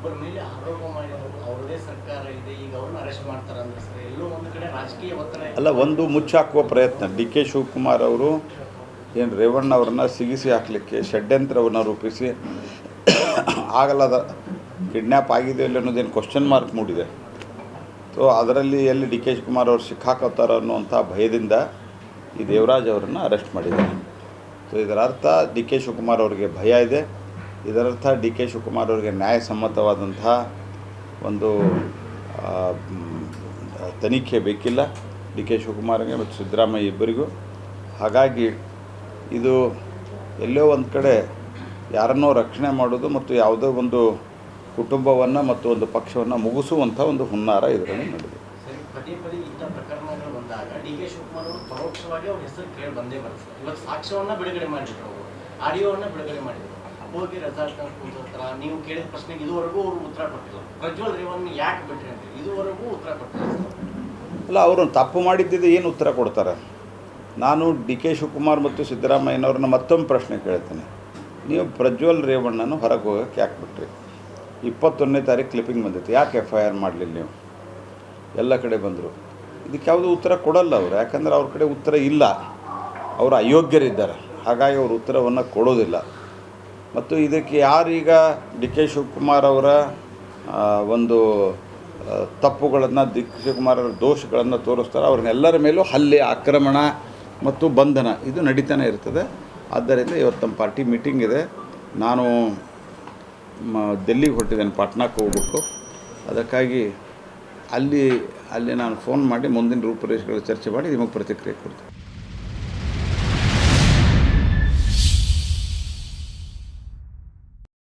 ಒಬ್ಬರ ಮೇಲೆ ಆರೋಪ ಮಾಡಿದ್ರು, ಅವರದೇ ಸರ್ಕಾರ ಇದೆ, ಈಗ ಅವ್ರನ್ನ ಅರೆಸ್ಟ್ ಮಾಡ್ತಾರೆ ಅಂದ್ರೆ ಸರ್, ಎಲ್ಲೋ ಒಂದು ಕಡೆ ರಾಜಕೀಯ ಒತ್ತಡ. ಅಲ್ಲ, ಒಂದು ಮುಚ್ಚಾಕುವ ಪ್ರಯತ್ನ. ಡಿ ಕೆ ಶಿವಕುಮಾರ್ ಅವರು ಏನು ರೇವಣ್ಣ ಅವ್ರನ್ನ ಸಿಗಿಸಿ ಹಾಕಲಿಕ್ಕೆ ಷಡ್ಯಂತ್ರವನ್ನ ರೂಪಿಸಿ ಆಗಲ್ಲದ ಕಿಡ್ನ್ಯಾಪ್ ಆಗಿದೆ ಇಲ್ಲ ಅನ್ನೋದೇನು ಕ್ವಶನ್ ಮಾರ್ಕ್ ಮೂಡಿದೆ. ಸೊ ಅದರಲ್ಲಿ ಎಲ್ಲಿ ಡಿ ಕೆ ಶಿವಕುಮಾರ್ ಅವರು ಸಿಕ್ಕಾಕೋತಾರೋ ಅನ್ನುವಂಥ ಭಯದಿಂದ ಈ ದೇವರಾಜ್ ಅವರನ್ನು ಅರೆಸ್ಟ್ ಮಾಡಿದ್ದಾರೆ. ಸೊ ಇದರ ಅರ್ಥ ಡಿ ಕೆ ಶಿವಕುಮಾರ್ ಅವರಿಗೆ ಭಯ ಇದೆ. ಇದರರ್ಥ ಡಿ ಕೆ ಶಿವಕುಮಾರ್ ಅವರಿಗೆ ನ್ಯಾಯಸಮ್ಮತವಾದಂತಹ ಒಂದು ತನಿಖೆ ಬೇಕಿಲ್ಲ ಡಿ ಕೆ ಶಿವಕುಮಾರ್ಗೆ ಮತ್ತು ಸಿದ್ದರಾಮಯ್ಯ ಇಬ್ಬರಿಗೂ. ಹಾಗಾಗಿ ಇದು ಎಲ್ಲೋ ಒಂದು ಕಡೆ ಯಾರನ್ನೋ ರಕ್ಷಣೆ ಮಾಡೋದು ಮತ್ತು ಯಾವುದೋ ಒಂದು ಕುಟುಂಬವನ್ನು ಮತ್ತು ಒಂದು ಪಕ್ಷವನ್ನು ಮುಗಿಸುವಂಥ ಒಂದು ಹುನ್ನಾರ ಇದರಲ್ಲಿ ನಡೆದಿದೆ. ಪರೋಕ್ಷವಾಗಿ ಅವ್ರ ಹೆಸರು ಕೇಳಿ ಬಂದೇ ಬರುತ್ತೆ. ಇವತ್ತು ಸಾಕ್ಷ್ಯವನ್ನ ಬಿಡುಗಡೆ ಮಾಡಿದ್ರು ಆಡಿಯೋವನ್ನ ಬಿಡುಗಡೆ ಮಾಡಿದ್ರು. ಹೋಗಿ ರೆಸಾರ್ಟ್ ಕೂತಿರ್ತಾರ ನೀವು ಕೇಳಿದ ಪ್ರಶ್ನೆಗೆ ಇದುವರೆಗೂ ಅವರು ಉತ್ತರ ಕೊಟ್ಟಿಲ್ಲ. ಪ್ರಜ್ವಲ್ ರೇವನ್ ಯಾಕೆ ಬಿಟ್ರಿ ಅಂತ ಇದುವರೆಗೂ ಉತ್ತರ ಕೊಟ್ಟಿಲ್ಲ. ಅಲ್ಲ, ಅವರು ತಪ್ಪು ಮಾಡಿದ್ದಿದ್ದು ಏನು ಉತ್ತರ ಕೊಡ್ತಾರೆ? ನಾನು ಡಿ ಕೆ ಶಿವಕುಮಾರ್ ಮತ್ತು ಸಿದ್ದರಾಮಯ್ಯನವ್ರನ್ನ ಮತ್ತೊಮ್ಮೆ ಪ್ರಶ್ನೆ ಕೇಳ್ತೀನಿ. ನೀವು ಪ್ರಜ್ವಲ್ ರೇವಣ್ಣನ ಹೊರಗೆ ಹೋಗೋಕ್ಕೆ ಯಾಕೆ ಬಿಟ್ರಿ? ಇಪ್ಪತ್ತೊಂದನೇ ತಾರೀಕು ಕ್ಲಿಪ್ಪಿಂಗ್ ಬಂದಿತ್ತು. ಯಾಕೆ ಎಫ್ ಐ ಆರ್ ಮಾಡಲಿಲ್ಲ ನೀವು? ಎಲ್ಲ ಕಡೆ ಬಂದರು. ಇದಕ್ಕೆ ಯಾವುದು ಉತ್ತರ ಕೊಡಲ್ಲ ಅವರು. ಯಾಕಂದರೆ ಅವ್ರ ಕಡೆ ಉತ್ತರ ಇಲ್ಲ. ಅವರು ಅಯೋಗ್ಯರಿದ್ದಾರೆ. ಹಾಗಾಗಿ ಅವರು ಉತ್ತರವನ್ನು ಕೊಡೋದಿಲ್ಲ. ಮತ್ತು ಇದಕ್ಕೆ ಯಾರೀಗ ಡಿ ಕೆ ಶಿವಕುಮಾರ್ ಅವರ ಒಂದು ತಪ್ಪುಗಳನ್ನು ಡಿ ಕೆ ಶಿವಕುಮಾರ್ ಅವರ ದೋಷಗಳನ್ನು ತೋರಿಸ್ತಾರೆ, ಅವ್ರನ್ನೆಲ್ಲರ ಮೇಲೂ ಹಲ್ಲೆ, ಆಕ್ರಮಣ ಮತ್ತು ಬಂಧನ ಇದು ನಡೀತಾನೆ ಇರ್ತದೆ. ಆದ್ದರಿಂದ ಇವತ್ತು ನಮ್ಮ ಪಾರ್ಟಿ ಮೀಟಿಂಗ್ ಇದೆ. ನಾನು ಡೆಲ್ಲಿಗೆ ಹೊರಟಿದ್ದೇನೆ, ಪಾಟ್ನಾಕ್ಕೆ ಹೋಗ್ಬೇಕು. ಅದಕ್ಕಾಗಿ ಅಲ್ಲಿ ಅಲ್ಲಿ ನಾನು ಫೋನ್ ಮಾಡಿ ಮುಂದಿನ ರೂಪುರೇಷೆಗಳ ಚರ್ಚೆ ಮಾಡಿ ನಿಮಗೆ ಪ್ರತಿಕ್ರಿಯೆ ಕೊಡ್ತೀನಿ.